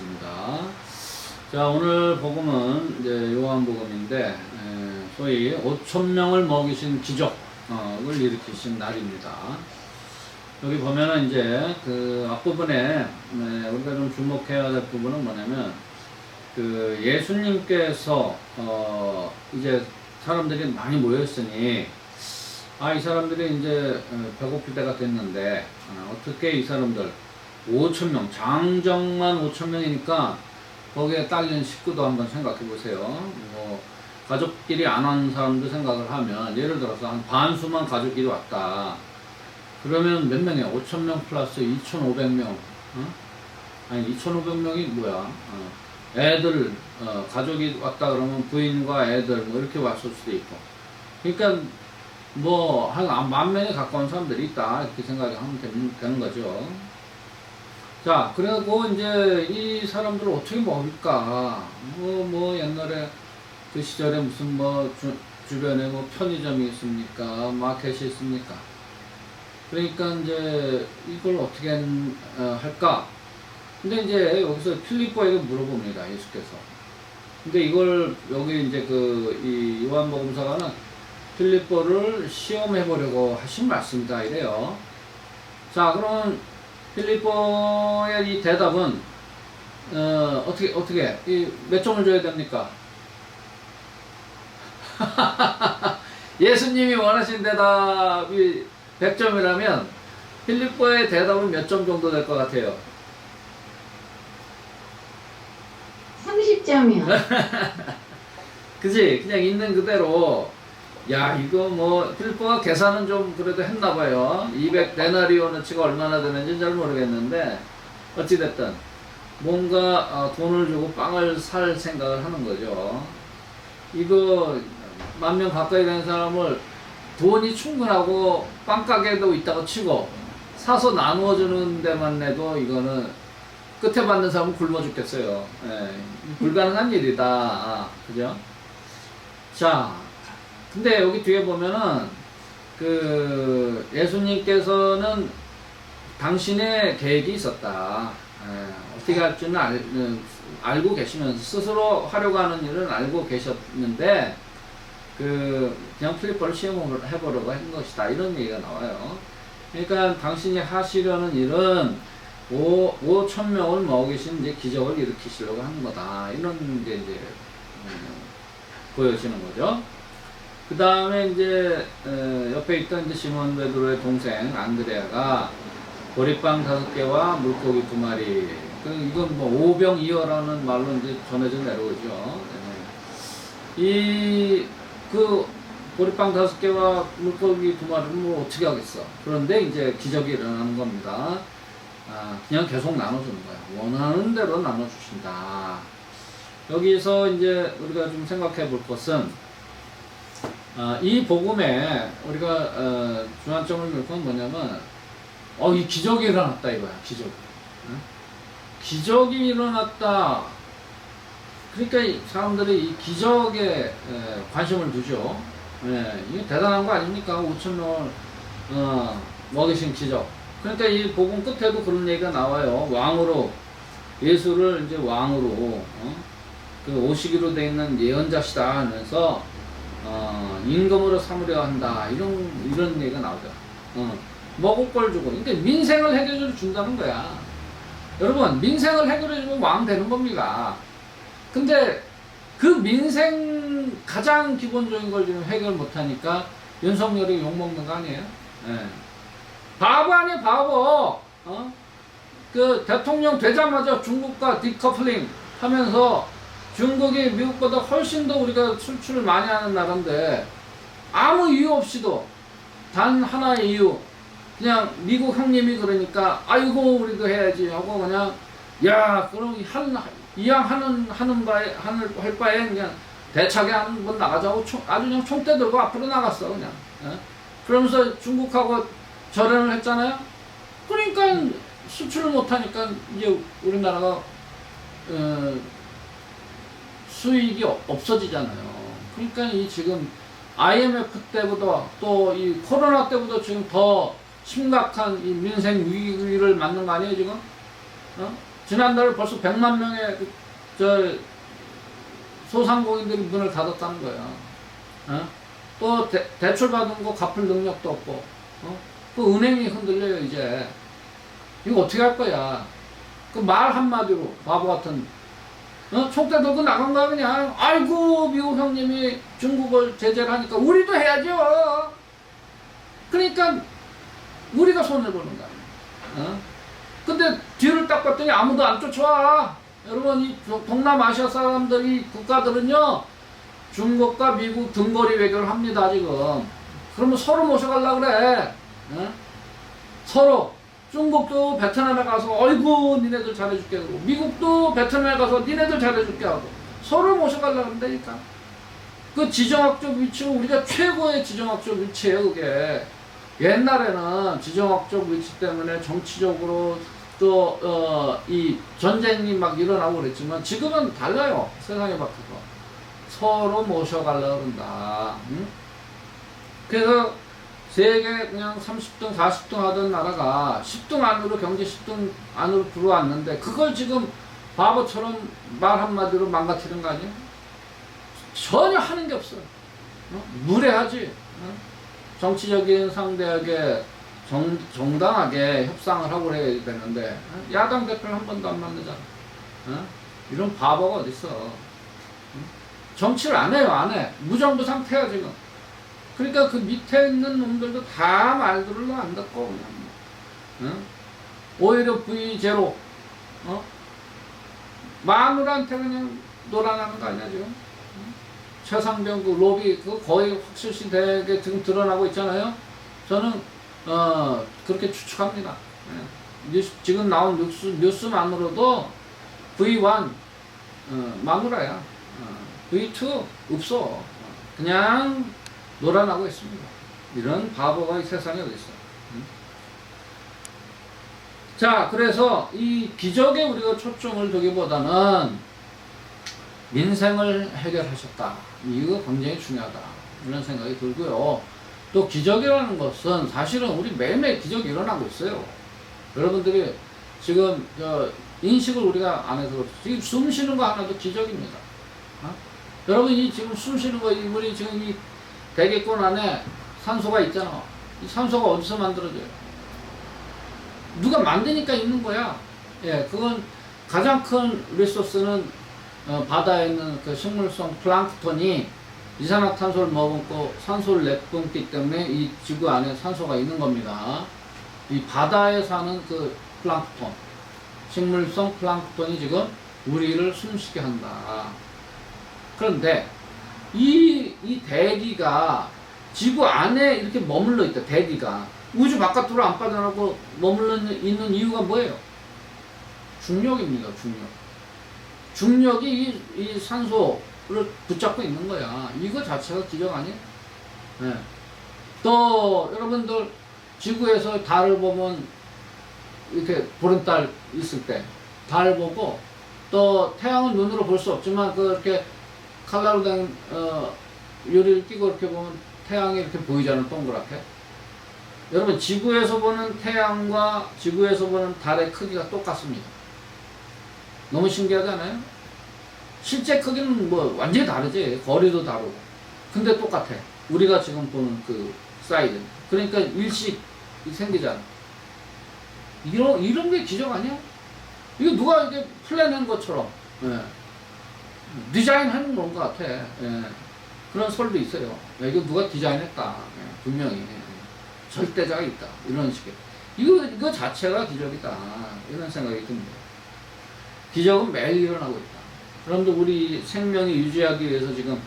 있습니다. 자, 오늘 복음은 이제 요한복음인데, 에, 소위 5천 명을 먹이신 기적을 일으키신 날입니다. 여기 보면은 이제 그 앞부분에 네, 우리가 좀 주목해야 될 부분은 뭐냐면 그 예수님께서 어 이제 사람들이 많이 모였으니 아 이 사람들이 이제 어, 배고플 때가 됐는데 어, 어떻게 이 사람들 5천 명 장정만 5천 명이니까 거기에 딸린 식구도 한번 생각해 보세요. 뭐 가족끼리 안온 사람도 생각을 하면 예를 들어서 한 반수만 가족끼리 왔다. 그러면 몇 명이야? 5천 명 플러스 2,500명. 어? 아니 2,500명이 뭐야? 어. 애들 어, 가족이 왔다 그러면 부인과 애들 뭐 이렇게 왔을 수도 있고. 그러니까 뭐 한 만 명에 가까운 사람들이 있다 이렇게 생각하면 되는 거죠. 자, 그리고 이제 이 사람들을 어떻게 먹을까? 뭐, 뭐, 옛날에 그 시절에 무슨 뭐, 주, 주변에 뭐 편의점이 있습니까? 마켓이 있습니까? 그러니까 이제 이걸 어떻게 어, 할까? 근데 이제 여기서 필리포에게 물어봅니다, 예수께서. 근데 이걸 여기 이제 그 이 요한복음사가는 필리포를 시험해 보려고 하신 말씀이다 이래요. 자, 그럼 필리포의 이 대답은 어, 어떻게 어떻게 이몇 점을 줘야 됩니까? 예수님이 원하신 대답이 100점이라면 필리포의 대답은 몇 점 정도 될 것 같아요? 30점이요. 그지? 그냥 있는 그대로 야 이거 뭐 필리포가 계산은 좀 그래도 했나 봐요. 200 데나리오너치가 얼마나 되는지 잘 모르겠는데 어찌 됐든 뭔가 어, 돈을 주고 빵을 살 생각을 하는 거죠. 이거 만 명 가까이 되는 사람을 돈이 충분하고 빵 가게도 있다고 치고 사서 나누어 주는 데만 해도 이거는 끝에 받는 사람은 굶어 죽겠어요. 예, 불가능한 일이다. 아, 그죠? 자, 근데 여기 뒤에 보면은 그 예수님께서는 당신의 계획이 있었다. 예, 어떻게 할지는 알, 음, 알고 계시면서 스스로 하려고 하는 일은 알고 계셨는데 그 그냥 필리포를 시험을 해보려고 한 것이다 이런 얘기가 나와요. 그러니까 당신이 하시려는 일은 5, 5천 명을 먹이신 이제 기적을 일으키시려고 하는 거다 이런 게 이제 음, 보여지는 거죠. 그 다음에 이제 어, 옆에 있던 이제 시몬 베드로의 동생 안드레아가 보리빵 다섯 개와 물고기 두 마리. 그 이건 뭐 오병이어라는 말로 이제 전해져 내려오죠. 이 그 보리빵 다섯 개와 물고기 두 마리는 뭐 어떻게 하겠어? 그런데 이제 기적이 일어나는 겁니다. 아, 그냥 계속 나눠주는 거야. 원하는 대로 나눠주신다. 여기서 이제 우리가 좀 생각해 볼 것은 아, 이 복음에 우리가 어, 중앙점을 놓은 건 뭐냐면 어, 이 기적이 일어났다 이거야. 기적. 응? 기적이 일어났다. 그러니까 이 사람들이 이 기적에 에, 관심을 두죠. 예, 이게 대단한 거 아닙니까? 5천 명을 어, 먹이신 기적. 그러니까 이 복음 끝에도 그런 얘기가 나와요. 왕으로 예수를 이제 왕으로 어? 그 오시기로 돼 있는 예언자시다 하면서 어, 임금으로 삼으려 한다 이런 이런 얘기가 나오죠. 어, 먹을 걸 주고 그러니까 민생을 해결해 준다는 거야. 여러분 민생을 해결해 주면 왕 되는 겁니다. 근데 그 민생 가장 기본적인 걸 지금 해결 못하니까 윤석열이 욕먹는 거 아니에요? 예. 바보 아니야 바보 어? 그 대통령 되자마자 중국과 디커플링 하면서 중국이 미국보다 훨씬 더 우리가 수출을 많이 하는 나라인데 아무 이유 없이도 단 하나의 이유 그냥 미국 형님이 그러니까 아이고 우리도 해야지 하고 그냥 야 그럼 한 이왕 하는 하는 바에 하는 할 바에 그냥 대차게 한 번 나가자고 총, 아주 그냥 총대 들고 앞으로 나갔어 그냥 예? 그러면서 중국하고 절연을 했잖아요. 그러니까 수출을 못하니까 이제 우리나라가 어, 수익이 없- 없어지잖아요. 그러니까 이 지금 IMF 때보다 또 이 코로나 때보다 지금 더 심각한 이 민생 위기를 맞는 거 아니에요 지금? 어? 지난달 벌써 100만 명의 그, 저 소상공인들이 문을 닫았다는 거야. 어? 또 대, 대출 받은 거 갚을 능력도 없고, 어? 그 은행이 흔들려요 이제. 이거 어떻게 할 거야? 그 말 한마디로 바보 같은 어? 총대 들고 나간 거야 그냥 아이고 미국 형님이 중국을 제재를 하니까 우리도 해야죠. 그러니까 우리가 손을 보는 거야. 어? 근데 뒤를 딱 봤더니 아무도 안 쫓아와. 여러분 이 도- 동남아시아 사람들이 국가들은요 중국과 미국 등거리 외교를 합니다 지금. 그러면 서로 모셔가려 그래. 어? 서로 중국도 베트남에 가서 어이구 니네들 잘해줄게 그러고 미국도 베트남에 가서 니네들 잘해줄게 하고 서로 모셔가려고 한다니까. 그 지정학적 위치가 우리가 최고의 지정학적 위치예요 그게. 옛날에는 지정학적 위치 때문에 정치적으로 또 어, 이 전쟁이 막 일어나고 그랬지만 지금은 달라요 세상이 바뀌고 서로 모셔가려고 한다 응? 그래서 세계 그냥 30등, 40등 하던 나라가 10등 안으로 경제 10등 안으로 들어왔는데 그걸 지금 바보처럼 말 한마디로 망가뜨리는 거 아니에요? 전혀 하는 게 없어요. 어? 무례하지. 어? 정치적인 상대에게 정, 정당하게 협상을 하고 그래야 되는데 어? 야당 대표를 한 번도 안 만나잖아. 어? 이런 바보가 어딨어. 응? 정치를 안 해요, 안 해. 무정부 상태야, 지금. 그러니까 그 밑에 있는 놈들도 다 말들을 안 듣고 그냥 뭐. 응? 오히려 V0 어? 마누라한테 그냥 놀아나는 거 아니야 지금 응? 최상병 그 로비 그 거의 확실시 되게 지금 드러나고 있잖아요 저는 어 그렇게 추측합니다 예. 뉴스, 지금 나온 뉴스, 뉴스만으로도 V1 어, 마누라야 어, V2 없어 어, 그냥 놀아나고 있습니다. 이런 바보가 이 세상에 어디 있어? 응? 자, 그래서 이 기적에 우리가 초점을 두기보다는 민생을 해결하셨다. 이거 굉장히 중요하다. 이런 생각이 들고요. 또 기적이라는 것은 사실은 우리 매일매일 기적이 일어나고 있어요. 여러분들이 지금 저 인식을 우리가 안 해서 그렇지. 숨 쉬는 거 하나도 기적입니다. 어? 여러분 이 지금 숨 쉬는 거 이- 우리 지금 이 대기권 안에 산소가 있잖아. 이 산소가 어디서 만들어져요? 누가 만드니까 있는 거야. 예, 그건 가장 큰 리소스는 어, 바다에 있는 그 식물성 플랑크톤이 이산화탄소를 머금고 산소를 내뿜기 때문에 이 지구 안에 산소가 있는 겁니다. 이 바다에 사는 그 플랑크톤, 식물성 플랑크톤이 지금 우리를 숨쉬게 한다. 그런데 이, 이 대기가 지구 안에 이렇게 머물러 있다, 대기가. 우주 바깥으로 안 빠져나고 머물러 있는 이유가 뭐예요? 중력입니다, 중력. 중력이 이, 이 산소를 붙잡고 있는 거야. 이거 자체가 기적 아니에요? 네. 또, 여러분들, 지구에서 달을 보면, 이렇게 보름달 있을 때, 달 보고, 또 태양은 눈으로 볼 수 없지만, 그렇게 칼라로 된 어, 유리를 끼고 이렇게 보면 태양이 이렇게 보이잖아요 동그랗게 여러분 지구에서 보는 태양과 지구에서 보는 달의 크기가 똑같습니다 너무 신기하잖아요 실제 크기는 뭐 완전히 다르지 거리도 다르고 근데 똑같아 우리가 지금 보는 그 사이즈 그러니까 일식이 생기잖아 이런 이런 게 기적 아니야? 이거 누가 이게 플랜한 것처럼 예. 디자인하는 건 것 같아. 예. 그런 설도 있어요. 야, 이거 누가 디자인했다. 예, 분명히. 예. 절대자가 있다. 이런 식의. 이거, 이거 자체가 기적이다. 이런 생각이 듭니다. 기적은 매일 일어나고 있다. 여러분들, 우리 생명이 유지하기 위해서 지금,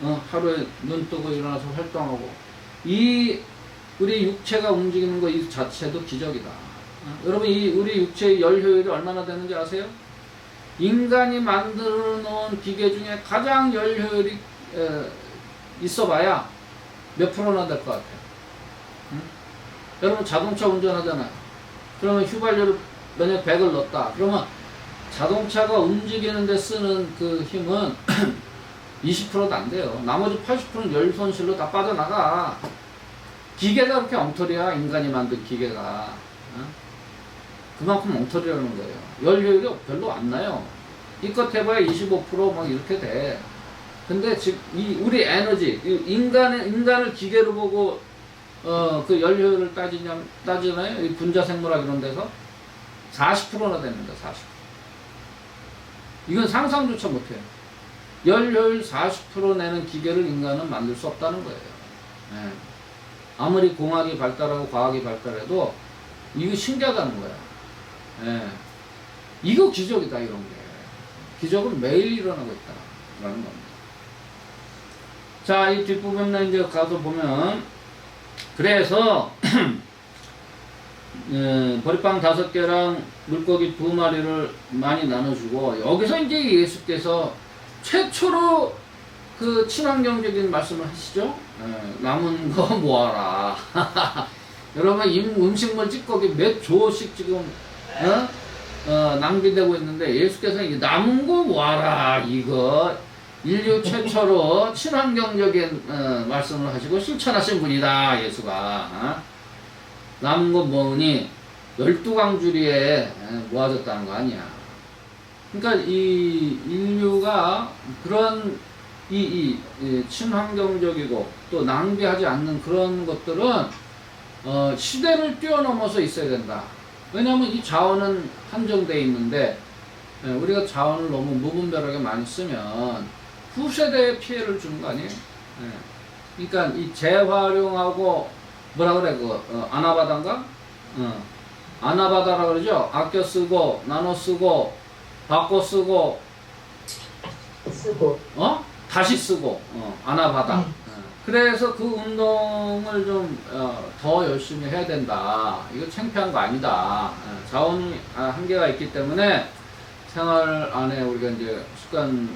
어, 하루에 눈 뜨고 일어나서 활동하고, 이, 우리 육체가 움직이는 거이 자체도 기적이다. 어, 여러분, 이, 우리 육체의 열 효율이 얼마나 되는지 아세요? 인간이 만들어 놓은 기계 중에 가장 열 효율이 에, 있어봐야 몇 프로나 될 것 같아요. 응? 여러분 자동차 운전하잖아요. 그러면 휘발유를 만약 100을 넣었다. 그러면 자동차가 움직이는 데 쓰는 그 힘은 20%도 안 돼요. 나머지 80%는 열 손실로 다 빠져나가. 기계가 그렇게 엉터리야, 인간이 만든 기계가. 어? 그만큼 엉터리라는 거예요. 열 효율이 별로 안 나요. 이껏 해봐야 25%막 이렇게 돼. 근데 지금 이 우리 에너지, 이 인간의, 인간을 기계로 보고, 어, 그열 효율을 따지냐, 따지나요? 이 분자 생물학 이런 데서? 40%나 됩니다, 40%. 이건 상상조차 못해요. 열 효율 40% 내는 기계를 인간은 만들 수 없다는 거예요. 예. 아무리 공학이 발달하고 과학이 발달해도 이거 신기하다는 거야. 예. 이거 기적이다, 이런 게. 기적은 매일 일어나고 있다라는 겁니다. 자, 이 뒷부분에 이제 가서 보면, 그래서, 예, 보리빵 다섯 개랑 물고기 두 마리를 많이 나눠주고, 여기서 이제 예수께서 최초로 그 친환경적인 말씀을 하시죠? 예, 남은 거 모아라. 여러분, 임- 음식물 찌꺼기 몇 조씩 지금, 어? 어, 낭비되고 있는데 예수께서 이제 남은 거 모아라. 이거 인류 최초로 친환경적인 어, 말씀을 하시고 실천하신 분이다. 예수가. 어? 남은 거 모으니 열두 강주리에 어, 모아졌다는 거 아니야. 그러니까 이 인류가 그런 이, 이, 이 친환경적이고 또 낭비하지 않는 그런 것들은 어, 시대를 뛰어넘어서 있어야 된다. 왜냐하면 이 자원은 한정되어 있는데 예, 우리가 자원을 너무 무분별하게 많이 쓰면 후세대에 피해를 주는 거 아니에요? 예. 그러니까 이 재활용하고 뭐라 그래 그 어, 아나바다인가? 어. 아나바다라 그러죠. 아껴 쓰고 나눠 쓰고 바꿔 쓰고 쓰고 어? 다시 쓰고 어, 아나바다. 음. 어. 그래서 그 운동을 좀더 열심히 해야 된다. 이거 창피한 거 아니다. 어, 자원이 아, 한계가 있기 때문에 생활 안에 우리가 이제 습관을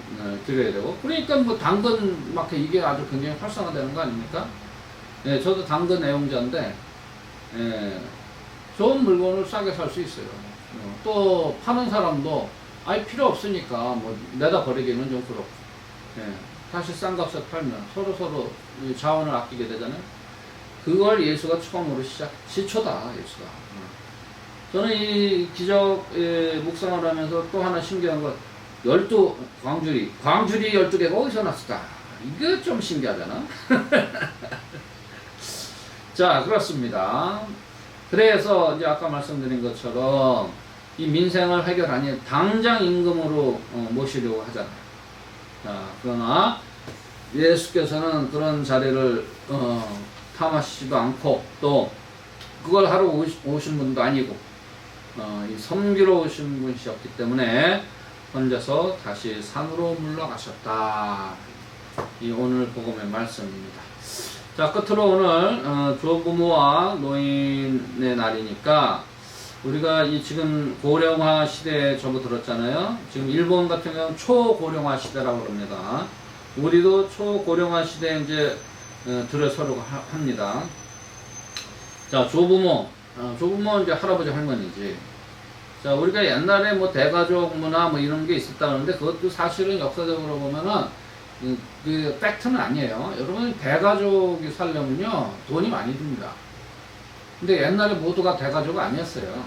들여야 되고 그러니까 뭐 당근 마켓 이게 아주 굉장히 활성화되는 거 아닙니까? 예, 저도 당근 애용자인데 예, 좋은 물건을 싸게 살 수 있어요. 어, 또 파는 사람도 아예 필요 없으니까 뭐 내다 버리기는 좀 그렇고 예, 다시 싼 값에 팔면 서로 서로 이 자원을 아끼게 되잖아요. 그걸 예수가 처음으로 시작 시초다 예수가. 어. 저는 이 기적 예, 묵상을 하면서 또 하나 신기한 건 열두 광주리 광주리 열두 개가 어디서 났을까? 이거 좀 신기하잖아. 자 그렇습니다. 그래서 이제 아까 말씀드린 것처럼 이 민생을 해결하니 당장 임금으로 어, 모시려고 하잖아요. 자, 그러나 예수께서는 그런 자리를 어, 탐하시지도 않고 또 그걸 하러 오신 분도 아니고 어, 이 섬기러 오신 분이셨기 때문에 혼자서 다시 산으로 물러가셨다. 이 오늘 복음의 말씀입니다. 자 끝으로 오늘 어, 조부모와 노인의 날이니까 우리가 이 지금 고령화 시대에 접어들었잖아요. 지금 일본 같은 경우는 초고령화 시대라고 그럽니다. 우리도 초고령화 시대에 이제 어, 들어서려고 하- 합니다. 자 조부모, 어, 조부모 이제 할아버지 할머니지. 자 우리가 옛날에 뭐 대가족 문화 뭐 이런 게 있었다는데 그것도 사실은 역사적으로 보면은 그, 그 팩트는 아니에요. 여러분 대가족이 살려면요 돈이 많이 듭니다. 근데 옛날에 모두가 대가족 아니었어요.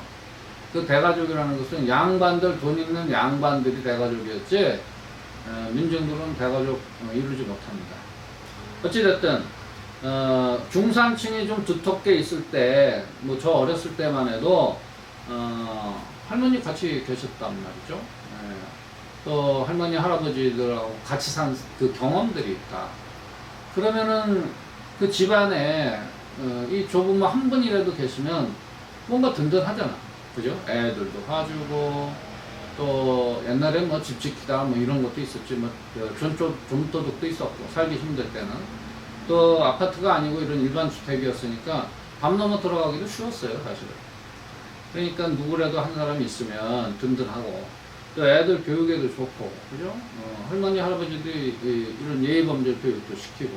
그 대가족이라는 것은 양반들 돈 있는 양반들이 대가족이었지 어, 민중들은 대가족 어, 이루지 못합니다. 어찌됐든 어, 중산층이 좀 두텁게 있을 때, 뭐 저 어렸을 때만 해도 어, 할머니 같이 계셨단 말이죠. 예. 또 할머니 할아버지들하고 같이 산 그 경험들이 있다. 그러면은 그 집안에 어, 이 조부모 한 분이라도 계시면 뭔가 든든하잖아. 그죠? 애들도 봐주고 또 옛날에 뭐 집 지키다 뭐 이런 것도 있었지 뭐 좀좀 좀도둑도 있었고 살기 힘들 때는 또 아파트가 아니고 이런 일반 주택이었으니까 밤 넘어 들어가기도 쉬웠어요 사실은. 그러니까 누구라도 한 사람이 있으면 든든하고 또 애들 교육에도 좋고 그죠? 어, 할머니 할아버지들이 이- 이런 예의 범죄 교육도 시키고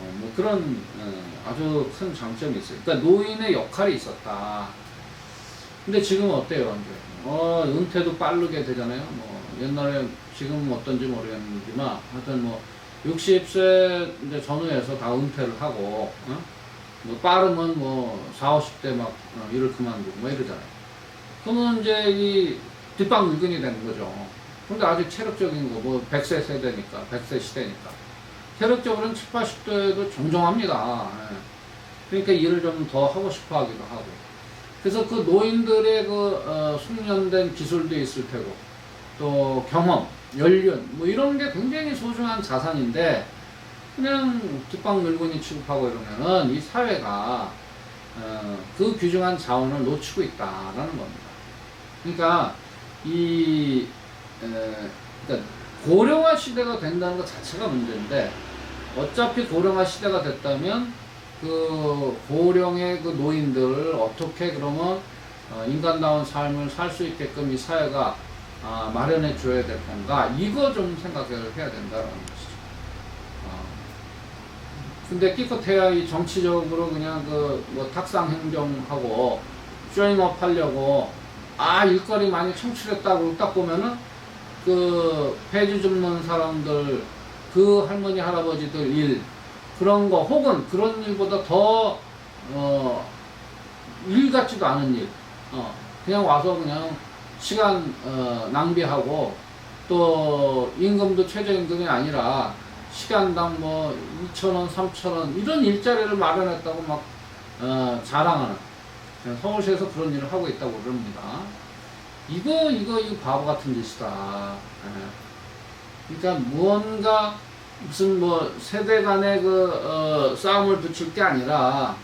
어, 뭐 그런 어, 아주 큰 장점이 있어요. 그러니까 노인의 역할이 있었다. 근데 지금은 어때요? 이제? 어, 은퇴도 빠르게 되잖아요. 뭐, 옛날에, 지금은 어떤지 모르겠지만, 하여튼 뭐, 60세 이제 전후에서 다 은퇴를 하고, 어? 뭐, 빠르면 뭐, 4, 50대 막, 어, 일을 그만두고, 뭐 이러잖아요. 그러면 이제 이 뒷방 늙은이 되는 거죠. 근데 아직 체력적인 거, 뭐, 100세 세대니까, 100세 시대니까. 체력적으로는 7, 80대도 정정합니다. 예. 그러니까 일을 좀 더 하고 싶어 하기도 하고. 그래서 그 노인들의 그, 어, 숙련된 기술도 있을 테고, 또 경험, 연륜, 뭐 이런 게 굉장히 소중한 자산인데, 그냥 뒷방 늙은이 취급하고 이러면은 이 사회가, 어, 그 귀중한 자원을 놓치고 있다라는 겁니다. 그러니까, 이, 에, 그러니까 고령화 시대가 된다는 것 자체가 문제인데, 어차피 고령화 시대가 됐다면, 그 고령의 그 노인들을 어떻게 그러면 어, 인간다운 삶을 살 수 있게끔 이 사회가 아, 마련해 줘야 될 건가 이거 좀 생각을 해야 된다는. 근데 기껏해야 이 정치적으로 그냥 그 뭐 탁상 행정하고 쇼잉업 하려고 아 일거리 많이 창출했다고 딱 보면은 그 폐지 줍는 사람들 그 할머니 할아버지들 일 그런 거 혹은 그런 일보다 더 어, 일 같지도 않은 일. 어, 그냥 와서 그냥 시간 어, 낭비하고 또 임금도 최저임금이 아니라 시간당 뭐 2천원, 3천원 이런 일자리를 마련했다고 막 어, 자랑하는 서울시에서 그런 일을 하고 있다고 그럽니다. 이거 이거 이거 바보 같은 짓이다. 예. 그러니까 무언가 무슨 뭐 세대 간의 그 어, 싸움을 붙일 게 아니라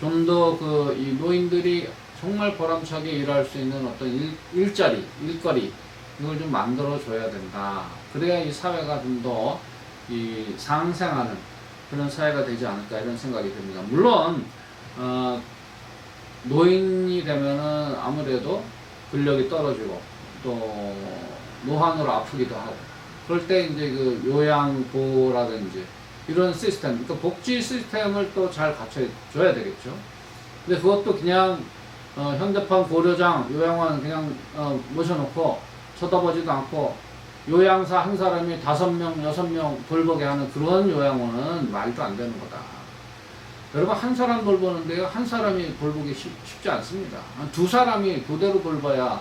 좀 더 그 이 노인들이 정말 보람차게 일할 수 있는 어떤 일, 일자리, 일거리 이걸 좀 만들어 줘야 된다. 그래야 이 사회가 좀더 이 상생하는 그런 사회가 되지 않을까 이런 생각이 듭니다. 물론 어, 노인이 되면은 아무래도 근력이 떨어지고 또 노환으로 아프기도 하고 그럴 때 이제 그 요양보라든지 이런 시스템, 그러니까 복지 시스템을 또 잘 갖춰줘야 되겠죠. 근데 그것도 그냥 어, 현대판 고려장, 요양원 그냥 어, 모셔놓고 쳐다보지도 않고 요양사 한 사람이 다섯 명, 여섯 명 돌보게 하는 그런 요양원은 말도 안 되는 거다. 여러분 한 사람 돌보는데요 한 사람이 돌보기 쉽, 쉽지 않습니다. 한두 사람이 그대로 돌봐야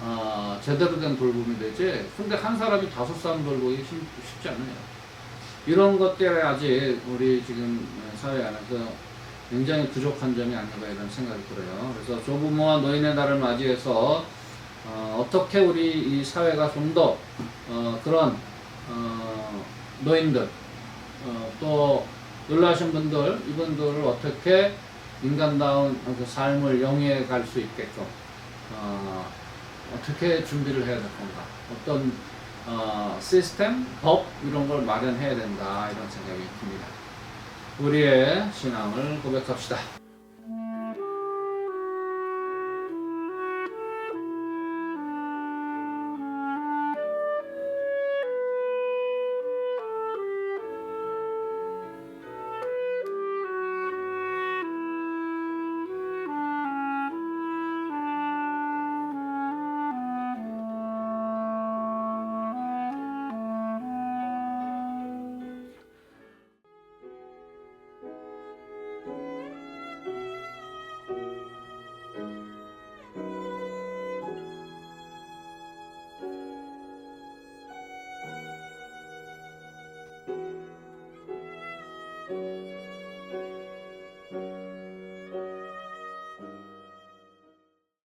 어, 제대로 된 돌봄이 되지. 근데 한 사람이 다섯 사람 돌보기 쉽, 쉽지 않아요. 이런 것 때문에 아직 우리 지금 사회 안에서 굉장히 부족한 점이 아닌가 이런 생각이 들어요. 그래서 조부모와 노인의 날을 맞이해서 어, 떻게 우리 이 사회가 좀더 어, 그런 어, 노인들 어, 또 놀라신 분들 이분들을 어떻게 인간다운 그 삶을 영위해 갈 수 있게끔 어, 어떻게 준비를 해야 될 건가 어떤 어, 시스템, 법 이런 걸 마련해야 된다 이런 생각이 듭니다. 우리의 신앙을 고백합시다.